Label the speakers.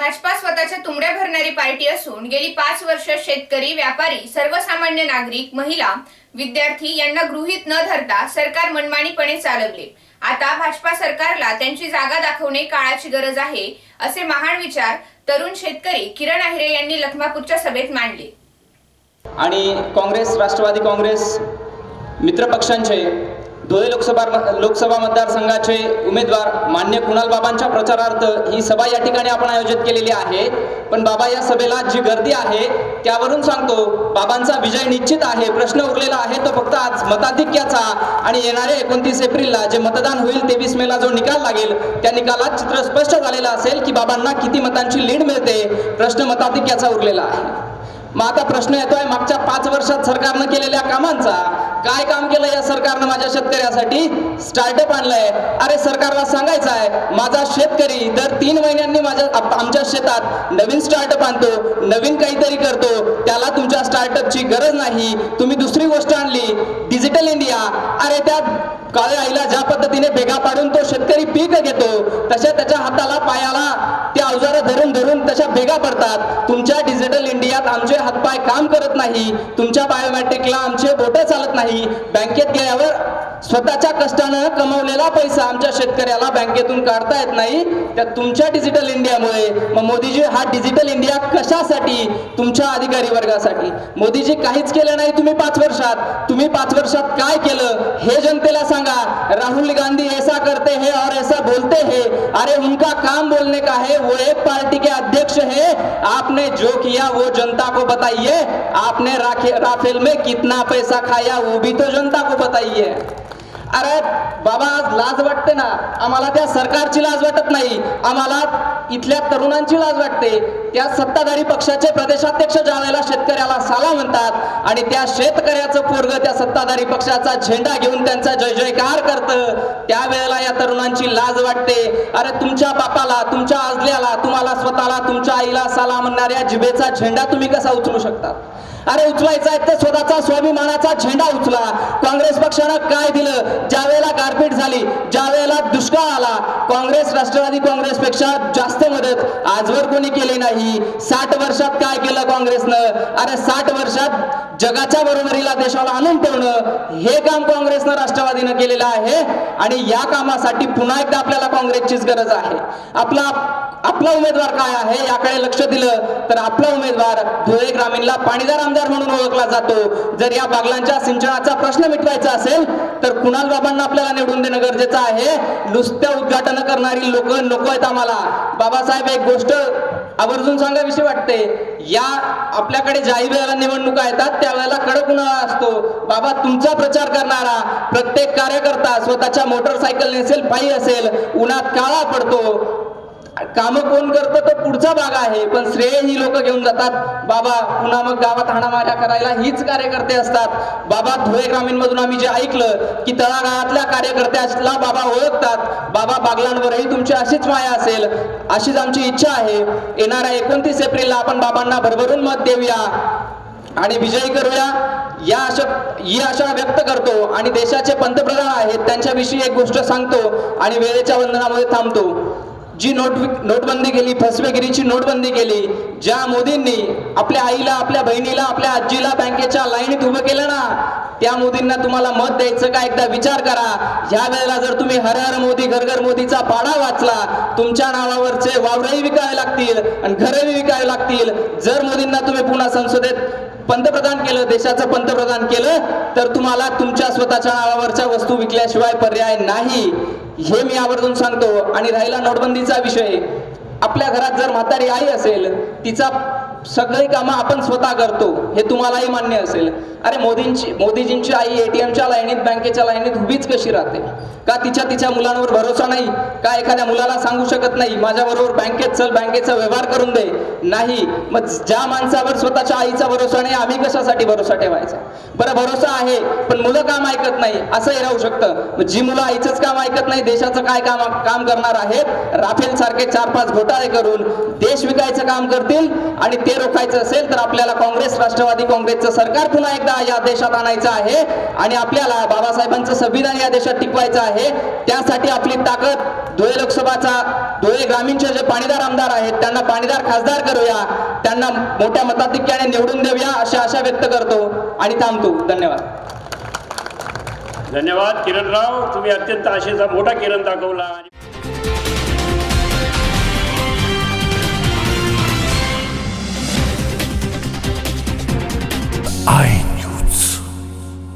Speaker 1: भाजपा स्वतःच्या तुंबड्या भरणारी पार्टी असून गेली पाच वर्ष शेतकरी व्यापारी सर्वसामान्य नागरिक महिला विद्यार्थी यांना गृहीत न धरता सरकार मनमानीपणे चालवले. आता भाजपा सरकारला त्यांची जागा दाखवणे काळाची गरज आहे असे महान विचार तरुण शेतकरी किरण आहिरे यांनी लखमापूरच्या सभेत मांडले.
Speaker 2: आणि काँग्रेस राष्ट्रवादी काँग्रेस मित्रपक्षांचे धुळे लोकसभा लोकसभा मतदारसंघाचे उमेदवार मान्य कुणाल बाबांच्या प्रचारार्थ ही सभा या ठिकाणी आपण आयोजित केलेली आहे. पण बाबा या सभेला जी गर्दी आहे त्यावरून सांगतो बाबांचा विजय निश्चित आहे प्रश्न उरलेला आहे तो फक्त आज मताधिक्याचा आणि येणाऱ्या एकोणतीस एप्रिलला जे मतदान होईल तेवीस मेला जो निकाल लागेल त्या निकालात चित्र स्पष्ट झालेलं असेल की बाबांना किती मतांची लीड मिळते प्रश्न मताधिक्याचा उरलेला आहे. मग आता प्रश्न येतोय मागच्या पाच वर्षात सरकारनं केलेल्या कामांचा काय काम केलं या सरकारनं माझ्या शेतकऱ्यासाठी? स्टार्टअप आणलंय. अरे सरकारला सांगायचं आहे माझा शेतकरी दर तीन महिन्यांनी माझ्या आमच्या शेतात नवीन स्टार्टअप आणतो नवीन काहीतरी करतो. त्याला तुमच्या स्टार्टअपची गरज नाही. तुम्ही दुसरी गोष्ट आणली डिजिटल इंडिया अरे त्या काळ्या आईला ज्या पद्धतीने भेगा पाडून तो शेतकरी पीक घेतो तशा त्याच्या हाताला पायाला ते अवजारं धरून धरून तशा भेगा पडतात. यात आमचे हातपाय काम करत नाही तुमच्या बायोमॅट्रिकला आमचे बोटे चालत नाही. बँकेत गेल्यावर स्वतःच्या कष्टानं कमवलेला पैसा आमच्या शेतकऱ्याला बँकेतून काढता येत नाही. त्या तुमच्या डिजिटल इंडियामुळे मग मोदीजी हा डिजिटल इंडिया कशासाठी? तुमच्या अधिकारी वर्गासाठी. मोदीजी काहीच केलं नाही तुम्ही पाच वर्षात. तुम्ही पाच वर्षात काय केलं? हे जनतेला सांगा. राहुल गांधी ऐसा करते हे और ऐसा बोलते हे. अरे उनका काम बोलने का है. वो एक पार्टी के अध्यक्ष है. आपने जो किया वो जनता को बताइए आपने राखे राफेल में कितना पैसा खाया वो भी तो जनता को बताइए। अरे बाबा आज लाज वाटते ना आम्हाला त्या सरकारची लाज वाटत नाही. आम्हाला इथल्या तरुणांची लाज वाटते. त्या सत्ताधारी पक्षाचे प्रदेशाध्यक्ष ज्या वेळेला शेतकऱ्याला साला म्हणतात आणि त्या शेतकऱ्याचं पोरग त्या सत्ताधारी पक्षाचा झेंडा घेऊन त्यांचा जय जयकार करतं त्यावेळेला या तरुणांची लाज वाटते. अरे तुमच्या बापाला तुमच्या आजल्याला तुम्हाला स्वतःला तुमच्या आईला साला म्हणणाऱ्या जिभेचा झेंडा तुम्ही कसा उचलू शकता? अरे उचलायचा आहे तर स्वतःचा स्वाभिमानाचा झेंडा उचला. काँग्रेस पक्षानं काय दिलं? ज्या वेळेला गारपीट झाली ज्या वेळेला दुष्काळ आला काँग्रेस राष्ट्रवादी काँग्रेसपेक्षा जास्त मदत आजवर कोणी केली नाही. साठ वर्षात काय केलं काँग्रेसनं? अरे साठ वर्षात जगाच्या बरोबरीला देशाला आणून ठेवणं हे काम काँग्रेसनं राष्ट्रवादीनं केलेलं आहे. आणि या कामासाठी पुन्हा एकदा आपल्याला काँग्रेसचीच गरज आहे. आपला आपला उमेदवार काय आहे याकडे लक्ष दिलं तर आपला उमेदवार धुळे ग्रामीणला पाणीदार आमदार म्हणून ओळखला जातो. जर या बागलांच्या सिंचनाचा प्रश्न मिटवायचा असेल तर कुणाल बाबांना आपल्याला निवडून देणं गरजेचं आहे. नुसत्या उद्घाटन करणारी लोक नको आहेत आम्हाला. बाबासाहेब एक गोष्ट आवर्जून सांगाविषयी वाटते. या आपल्याकडे ज्याही वेळेला निवडणुका येतात त्यावेळेला कडक उन्हाळा असतो. बाबा तुमचा प्रचार करणारा प्रत्येक कार्यकर्ता स्वतःच्या मोटरसायकल नसेल पायी असेल. उन्हात काळा पडतो. काम कोण करतं तर पुढचा भाग आहे पण श्रेय ही लोक घेऊन जातात. बाबा पुन्हा मग गावात हाणामाऱ्या करायला हीच कार्यकर्ते असतात. बाबा धुळे ग्रामीण मधून आम्ही जे ऐकलं की तळागाळातल्या कार्यकर्त्याला बाबा ओळखतात. बाबा बागलांवरही तुमची अशीच माया असेल. अशीच आमची इच्छा आहे. येणाऱ्या एकोणतीस एप्रिलला आपण बाबांना भरभरून मत देऊया. आणि विजयी करूया. या अशा ही आशा व्यक्त करतो. आणि देशाचे पंतप्रधान आहेत त्यांच्याविषयी एक गोष्ट सांगतो. आणि वेळेच्या वंदनामध्ये थांबतो. जी नोट नोटबंदी केली फसवेगिरीची नोटबंदी केली ज्या मोदींनी आपल्या आईला आपल्या बहिणीला आपल्या आजीला बँकेच्या लाईनीत उभं केलं ना त्या मोदींना तुम्हाला मत द्यायचं का? एकदा विचार करा. ह्या वेळेला जर तुम्ही हर हर मोदी घर घर मोदीचा पाडा वाचला तुमच्या नावावरचे वावरही विकावे लागतील आणि घरही विकावे लागतील. जर मोदींना तुम्ही पुन्हा संसदेत पंतप्रधान केलं देशाचं पंतप्रधान केलं तर तुम्हाला तुमच्या स्वतःच्या नावावरच्या वस्तू विकल्याशिवाय पर्याय नाही. हे मी आवर्जून सांगतो. आणि राहिला नोटबंदीचा विषय. आपल्या घरात जर म्हातारी आई असेल तिचा सगळी कामं आपण स्वतः करतो हे तुम्हालाही मान्य असेल. अरे मोदींची मोदीजींची आई एटीएमच्या लाईनीत बँकेच्या लाईनीत उभीच कशी राहते? का तिच्या तिच्या मुलांवर भरोसा नाही? का एखाद्या मुलाला सांगू शकत नाही माझ्याबरोबर बँकेत चल बँकेचा व्यवहार करून दे. नाही मग ज्या माणसावर स्वतःच्या आईचा भरोसा नाही आम्ही कशासाठी भरोसा ठेवायचा? बरं भरोसा आहे पण मुलं काम ऐकत नाही असंही राहू शकतं. जी मुलं आईचंच काम ऐकत नाही देशाचं काय काम काम करणार आहेत? राफेल सारखे चार पाच घोटाळे करून देश विकायचं काम करतील आणि ते रोखायचं असेल तर आपल्याला काँग्रेस राष्ट्रवादी काँग्रेसचं सरकार पुन्हा एकदा या देशात आणायचं आहे. आणि आपल्याला बाबासाहेबांचं संविधान या देशात टिकवायचं आहे. त्यासाठी आपली ताकद धुळे लोकसभाचा धुळे ग्रामीणचे जे पाणीदार आमदार आहेत त्यांना पाणीदार खासदार करूया. त्यांना मोठ्या मताधिक्याने निवडून देऊया अशी आशा व्यक्त करतो आणि थांबतो. धन्यवाद.
Speaker 3: धन्यवाद किरणराव. तुम्ही अत्यंत आशेचा मोठा किरण दाखवला. आणि ai.